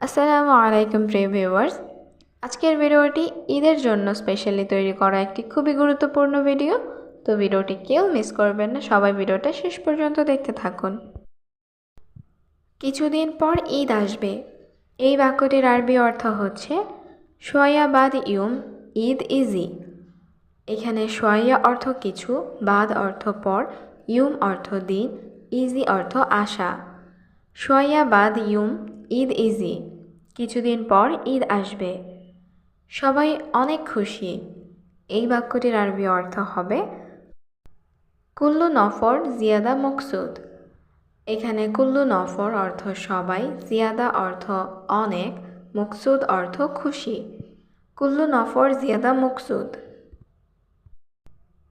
আসসালামু আলাইকুম প্রিয় ভিউয়ার্স। আজকের ভিডিওটি ঈদের জন্য স্পেশালি তৈরি করা একটি খুবই গুরুত্বপূর্ণ ভিডিও। তো ভিডিওটি কেউ মিস করবেন না, সবাই ভিডিওটা শেষ পর্যন্ত দেখতে থাকুন। কিছুদিন পর ঈদ আসবে। এই বাক্যটির আরবি অর্থ হচ্ছে সোয়া বাদ ইউম ঈদ ইজি এখানে সোয়া অর্থ কিছু, বাদ অর্থ পর ইউম অর্থ দিন ইজি অর্থ আশা। সোয়া বাদ ইউম ঈদ ইজি। কিছুদিন পর ঈদ আসবে। সবাই অনেক খুশি। এই বাক্যটির আরবি অর্থ হবে, কুল্লু নফর জিয়াদা মকসুদ। এখানে কুল্লু নফর অর্থ সবাই, জিয়াদা অর্থ অনেক, মকসুদ অর্থ খুশি। কুল্লু নফর জিয়াদা মকসুদ।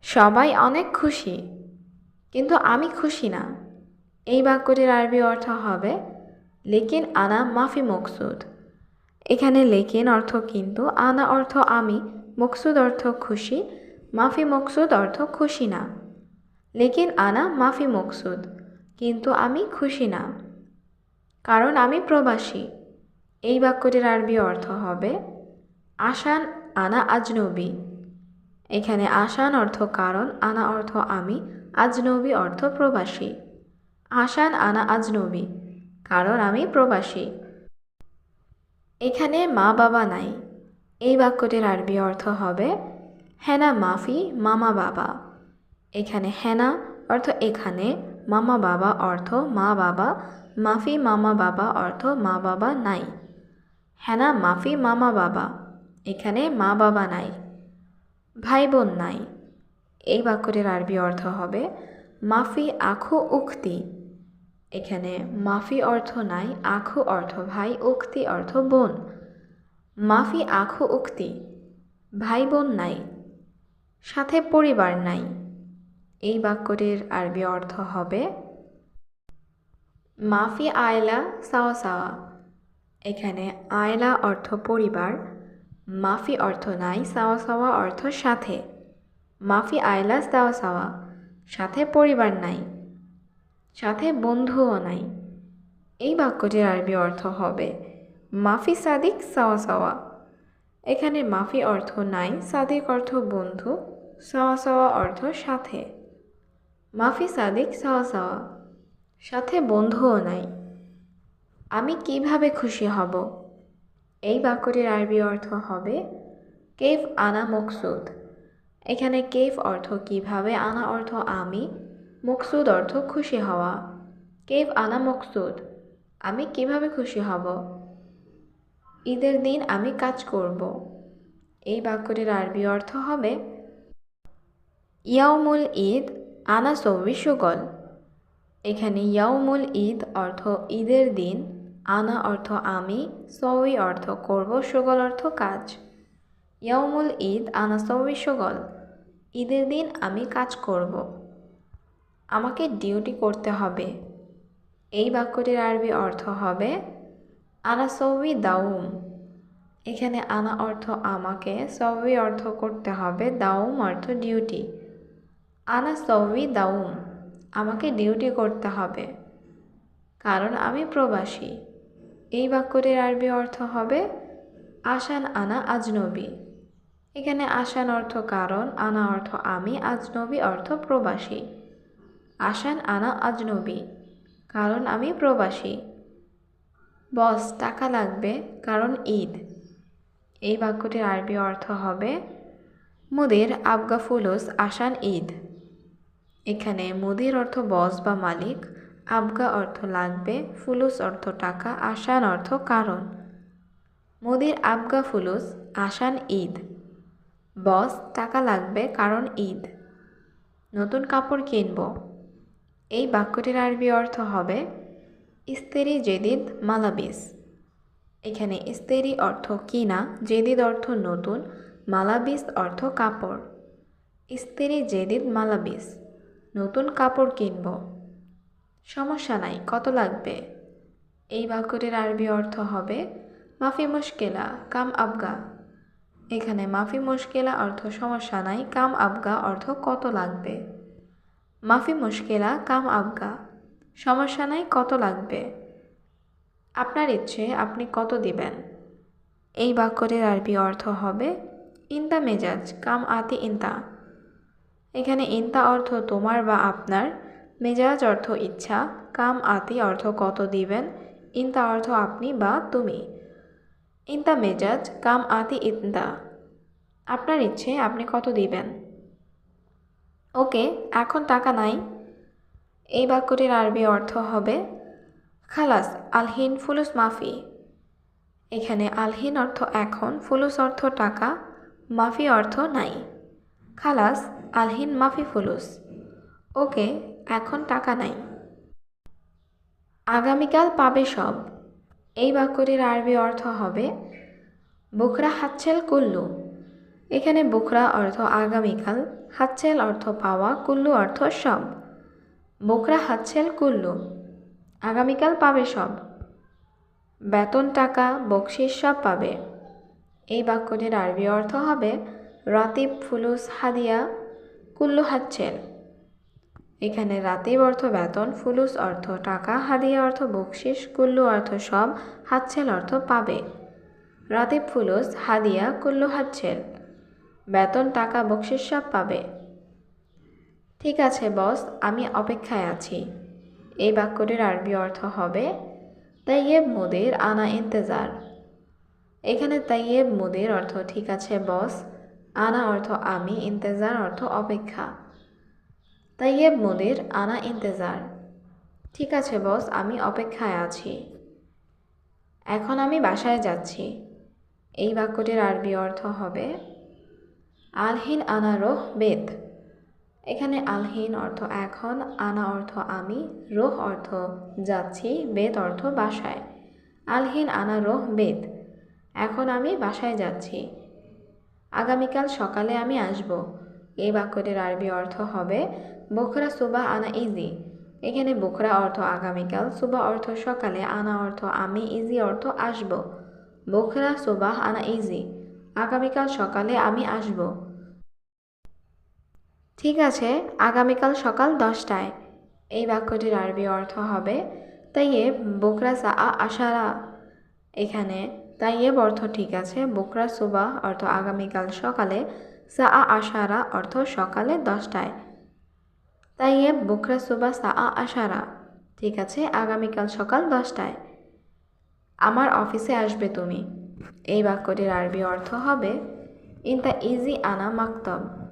সবাই অনেক খুশি। কিন্তু আমি খুশি না। এই বাক্যটির আরবি অর্থ হবে লেকিন আনা মাফি মকসুদ। এখানে লেকিন অর্থ কিন্তু আনা অর্থ আমি, মকসুদ অর্থ খুশি, মাফি মকসুদ অর্থ খুশি না। লেকিন আনা মাফি মকসুদ, কিন্তু আমি খুশি না। কারণ আমি প্রবাসী। এই বাক্যটির আরবি অর্থ হবে আসান আনা আজনবী। এখানে আসান অর্থ কারণ, আনা অর্থ আমি, আজনবী অর্থ প্রবাসী। আসান আনা আজনবী। কারণ আমি প্রবাসী। এখানে মা বাবা নাই। এই বাক্যটির আরবি অর্থ হবে, হেনা মাফি মামা বাবা। এখানে হেনা অর্থ এখানে, মামা বাবা অর্থ মা বাবা, মাফি মামা বাবা অর্থ মা বাবা নাই। হেনা মাফি মামা বাবা। এখানে মা বাবা নাই ভাই বোন নাই। এই বাক্যটির আরবি অর্থ হবে, মাফি আখু উক্তি এখানে মাফি অর্থ নাই, আখু অর্থ ভাই, উক্তি অর্থ বোন। মাফি আখু উক্তি, ভাই বোন নাই, সাথে পরিবার নাই। এই বাক্যটির আরবি অর্থ হবে, মাফি আয়লা সাওয়া সাওয়া। এখানে আয়লা অর্থ পরিবার, মাফি অর্থ নাই, সাওয়া সাওয়া অর্থ সাথে। মাফি আয়লা সাওয়া সাওয়া, সাথে পরিবার নাই। সাথে বন্ধুও নাই। এই বাক্যটির আরবি অর্থ হবে, মাফি সাদিক সাওয়া সাওয়া। এখানে মাফি অর্থ নাই, সাদিক অর্থ বন্ধু, সাওয়া সাওয়া অর্থ সাথে। মাফি সাদিক সাওয়া সাওয়া, সাথে বন্ধুও নাই। আমি কীভাবে খুশি হব? এই বাক্যটির আরবি অর্থ হবে, কেফ আনা মকসুদ। এখানে কেফ অর্থ কীভাবে, আনা অর্থ আমি মকসুদ অর্থ খুশি হওয়া। কেফ আনা মকসুদ, আমি কীভাবে খুশি হব? ঈদের দিন আমি কাজ করব। এই বাক্যটির আরবি অর্থ হবে, ইয়াউমুল ঈদ আনা সৌবি সুগল। এখানে ইয়াউমুল ঈদ অর্থ ঈদের দিন, আনা অর্থ আমি সৌই অর্থ করব, সুগল অর্থ কাজ। ইয়াউমুল ঈদ আনা সৌবি সুগল, ঈদের দিন আমি কাজ করব। আমাকে ডিউটি করতে হবে। এই বাক্যটির আরবি অর্থ হবে, আনা সৌবি দাউম। এখানে আনা অর্থ আমাকে, সৌবি অর্থ করতে হবে, দাউম অর্থ ডিউটি আনা সৌবি দাউম। আমাকে ডিউটি করতে হবে, কারণ আমি প্রবাসী। এই বাক্যটির আরবি অর্থ হবে আসান আনা আজনবী। এখানে আসান অর্থ কারণ, আনা অর্থ আমি, আজনবী অর্থ প্রবাসী। আসান আনা আজনবী। কারণ আমি প্রবাসী। বস, টাকা লাগবে কারণ ঈদ। এই বাক্যটির আরবি অর্থ হবে, মুদির আবগা ফুলুস আসান ঈদ। এখানে মুদির অর্থ বস বা মালিক, আবগা অর্থ লাগবে, ফুলুস অর্থ টাকা, আসান অর্থ কারণ। মুদির আবগা ফুলুস আসান ঈদ। বস, টাকা লাগবে কারণ ঈদ। নতুন কাপড় কিনব। এই বাক্যটির আরবি অর্থ হবে ইস্তেরি জেদিদ মালাবিস। এখানে ইস্তেরি অর্থ কিনা জেদিদ অর্থ নতুন, মালাবিস অর্থ কাপড়। ইস্তেরি জেদিদ মালাবিস, নতুন কাপড় কিনব। সমস্যা নাই, কত লাগবে? এই বাক্যটির আরবি অর্থ হবে, মাফি মুশকেলা, কাম আবগা। এখানে মাফি মুশকেলা অর্থ সমস্যা নাই, কাম আবগা অর্থ কত লাগবে? মাফি মুশকেলা, কাম আবগা সমস্যা নাই, কত লাগবে? আপনার ইচ্ছে, আপনি কত দিবেন? এই বাক্যটির আরবি অর্থ হবে ইনতা মেজাজ, কাম আতি ইনতা এখানে ইনতা অর্থ তোমার বা আপনার, মেজাজ অর্থ ইচ্ছা, কাম আতি অর্থ কত দিবেন ইনতা অর্থ আপনি বা তুমি। ইনতা মেজাজ, কাম আতি ইনতা আপনার ইচ্ছে, আপনি কত দিবেন? ওকে, এখন টাকা নাই। এই বাক্যটির আরবি অর্থ হবে, খালাস, আলহিন ফুলুস মাফি। এখানে আলহিন অর্থ এখন, ফুলুস অর্থ টাকা, মাফি অর্থ নাই। খালাস, আলহিন মাফি ফুলুস। ওকে, এখন টাকা নাই। আগামীকাল পাবে সব। এই বাক্যটির আরবি অর্থ হবে বুকরা হাতছেল কুল্লু। এখানে বুকরা অর্থ আগামীকাল, হাতছেল অর্থ পাওয়া, কুল্লু অর্থ সব। বুকরা, হাতছেল, কুল্লু। আগামীকাল পাবে সব। বেতন, টাকা, বকশিস সব পাবে। এই বাক্যটির আরবি অর্থ হবে রাতিব, ফুলুস, হাদিয়া, কুল্লু, হাতছেল। এখানে রাতিব অর্থ বেতন, ফুলুস অর্থ টাকা, হাদিয়া অর্থ বকশিস, কুল্লু অর্থ সব, হাতছেল অর্থ পাবে। রাতিব, ফুলুস, হাদিয়া, কুল্লু, হাতছেল। বেতন, টাকা, বকশিস সব পাবে। ঠিক আছে, বস, আমি অপেক্ষায় আছি। এই বাক্যটির আরবি অর্থ হবে তাইয়েব মুদির আনা ইন্তেজার। এখানে তাইয়েব মুদির অর্থ, ঠিক আছে, বস, আনা অর্থ আমি, ইন্তেজার অর্থ অপেক্ষা। তাইয়েব মুদির আনা ইন্তেজার। ঠিক আছে, বস, আমি অপেক্ষায় আছি। এখন আমি বাসায় যাচ্ছি। এই বাক্যটির আরবি অর্থ হবে আলহিন আনা রোহ বেদ। এখানে আলহীন অর্থ এখন, আনা অর্থ আমি, রোহ অর্থ যাচ্ছি, বেদ অর্থ বাসায়। আলহীন আনা রোহ বেদ। এখন আমি বাসায় যাচ্ছি। আগামীকাল সকালে আমি আসব। এই বাক্যটির আরবি অর্থ হবে, বোখরা সুবাহ আনা ইজি। এখানে বোখরা অর্থ আগামীকাল সুবা অর্থ সকালে, আনা অর্থ আমি, ইজি অর্থ আসব। বোখরা সুবাহ আনা ইজি। আগামীকাল সকালে আমি আসব। ঠিক আছে, আগামীকাল সকাল দশটায়। এই বাক্যটির আরবি অর্থ হবে তাইয়েব বোকরা সা আশারা। এখানে তাইয়েব অর্থ ঠিক আছে, বোকরা সুবা অর্থ আগামীকাল সকালে সা আশারা অর্থ সকালে দশটায়। তাইয়েব বোকরা সুবা সা আশারা। ঠিক আছে, আগামীকাল সকাল দশটায়। আমার অফিসে আসবে তুমি। এই বাক্যটির আরবি অর্থ হবে, ইন দ্য ইজি আনা মাকতব।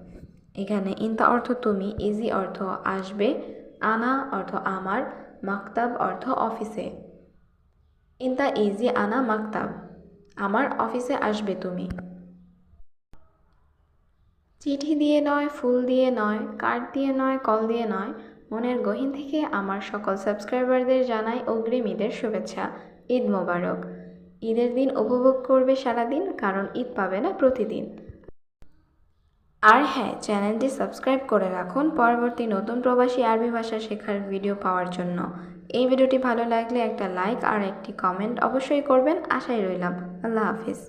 এখানে ইনতা অর্থ তুমি, ইজি অর্থ আসবে, আনা অর্থ আমার, মাকতাব অর্থ অফিসে। ইনতা ইজি, আনা, মাকতাব, আমার অফিসে আসবে তুমি। চিঠি দিয়ে নয়, ফুল দিয়ে নয়, কার্ড দিয়ে নয়, কল দিয়ে নয়, মনের গহীন থেকে আমার সকল সাবস্ক্রাইবারদের জানাই অগ্রিম ঈদের শুভেচ্ছা, ঈদ মোবারক। ঈদের দিন উপভোগ করবে সারাদিন, কারণ ঈদ পাবে না প্রতিদিন। আর হ্যাঁ চ্যানেলটি সাবস্ক্রাইব করে রাখুন পরবর্তী নতুন প্রবাসী আরবি ভাষা শেখার ভিডিও পাওয়ার জন্য। এই ভিডিওটি ভালো লাগলে একটা লাইক আর একটি কমেন্ট অবশ্যই করবেন। আশাই রইলাম। আল্লাহ হাফিজ।